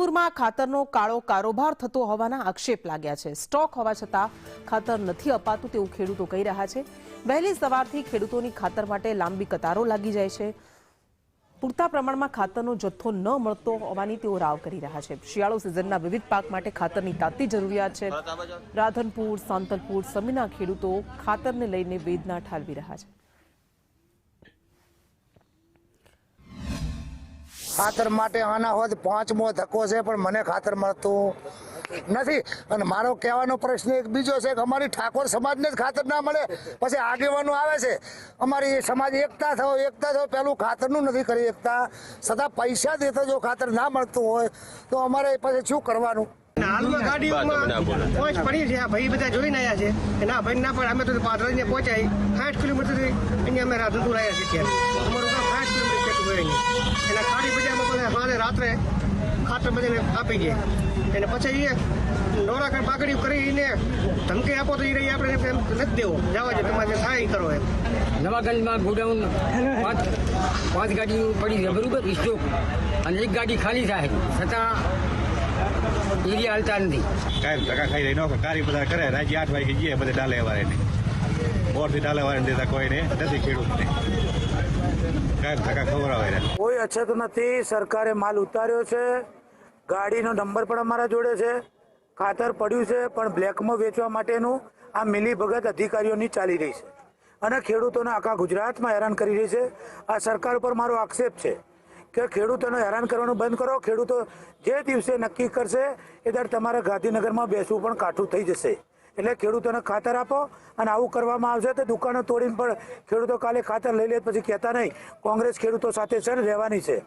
રાધનપુરમાં ખાતરનો કાળો કારોબાર થતો હોવાના આક્ષેપ લાગ્યા છે. સ્ટોક હોવા છતાં ખાતર નથી અપાતું તેવું ખેડૂતો કહી રહ્યા છે. વહેલી સવારથી ખેડૂતોની ખાતર માટે લાંબી કતારો લાગી જાય છે. પૂરતા પ્રમાણમાં ખાતરનો જથ્થો ન મળતો હોવાની તેઓ રાવ કરી રહ્યા છે. શિયાળો સિઝનના વિવિધ પાક માટે ખાતરની તાતી જરૂરિયાત છે. રાધનપુર સાંતલપુર સમીના ખેડૂતો ખાતરને લઈને વેદના ઠાલવી રહ્યા છે. ખાતર માટે આના હોત પાંચમો ધક્કો છે પણ મને ખાતર મળતું નથી. અને મારો કહેવાનો પ્રશ્ન એક બીજો છે કે અમારી ઠાકોર સમાજને જ ખાતર ના મળે પછી આગેવાનો આવે છે. અમારી સમાજ એકતા થયો એકતા થયો પેલું ખાતરનું નથી કરી એકતા. છતાં પૈસા દેતા જો ખાતર ના મળતું હોય તો અમારે પછી શું કરવાનું? હાલમાં ગાડીઓમાં પહોંચ પડી છે આ ભાઈ બધા જોઈને આવ્યા છે. કે ના ભાઈ ના પણ અમે તો પાદરાને પહોંચાઈ સાઠ કિલોમીટર અહીંયા અમે રાધનપુર આવ્યા છીએ હોય નહીં. એના ખાડી બજારમાં બધા સાંજે રાત્રે ખાતર બધાને આપી દે. અને પછી એ નોરાકર પાકડી કરીને ધમકી આપો તો એ રહી આપણે એમ નથી દેવો. જવા દે તમારે જે થાય કરો એમ. નવાગંજમાં ગોડાઉન પાંચ પાંચ ગાડી પડી છે બરોબર? સ્ટોક. અને એક ગાડી ખાલી થાય. છતાં એરિયા હાલતા નથી. કાયમ ધક્કા ખાઈ રહી કાર્ય કારી બધા કરે. રાજ્ય આઠ વાગે જઈએ બધા ડાલે વાળે ને. બોરથી ડાલે વાળે દેતા કોઈને નથી ખેડૂતને. કાયમ કોઈ અછત નથી, સરકારે માલ ઉતાર્યો છે. ગાડીનો નંબર પણ અમારા જોડે છે. ખાતર પડ્યું છે, પણ બ્લેકમાં વેચવા માટેનું આ મિલીભગત અધિકારીઓની ચાલી રહી છે. અને ખેડૂતોને આખા ગુજરાતમાં હેરાન કરી રહી છે. આ સરકાર ઉપર મારો આક્ષેપ છે કે ખેડૂતોને હેરાન કરવાનું બંધ કરો. ખેડૂતો જે દિવસે નક્કી કરશે, એ દર તમારે ગાંધીનગરમાં બેસવું પણ કાઠું થઈ જશે. એટલે ખેડૂતોને ખાતર આપો અને આવું કરવામાં આવશે તો દુકાનો તોડીને પણ ખેડૂતો કાલે ખાતર લઈ લે, પછી કહેતા નહીં. કોંગ્રેસ ખેડૂતો સાથે છે ને, રહેવાની છે.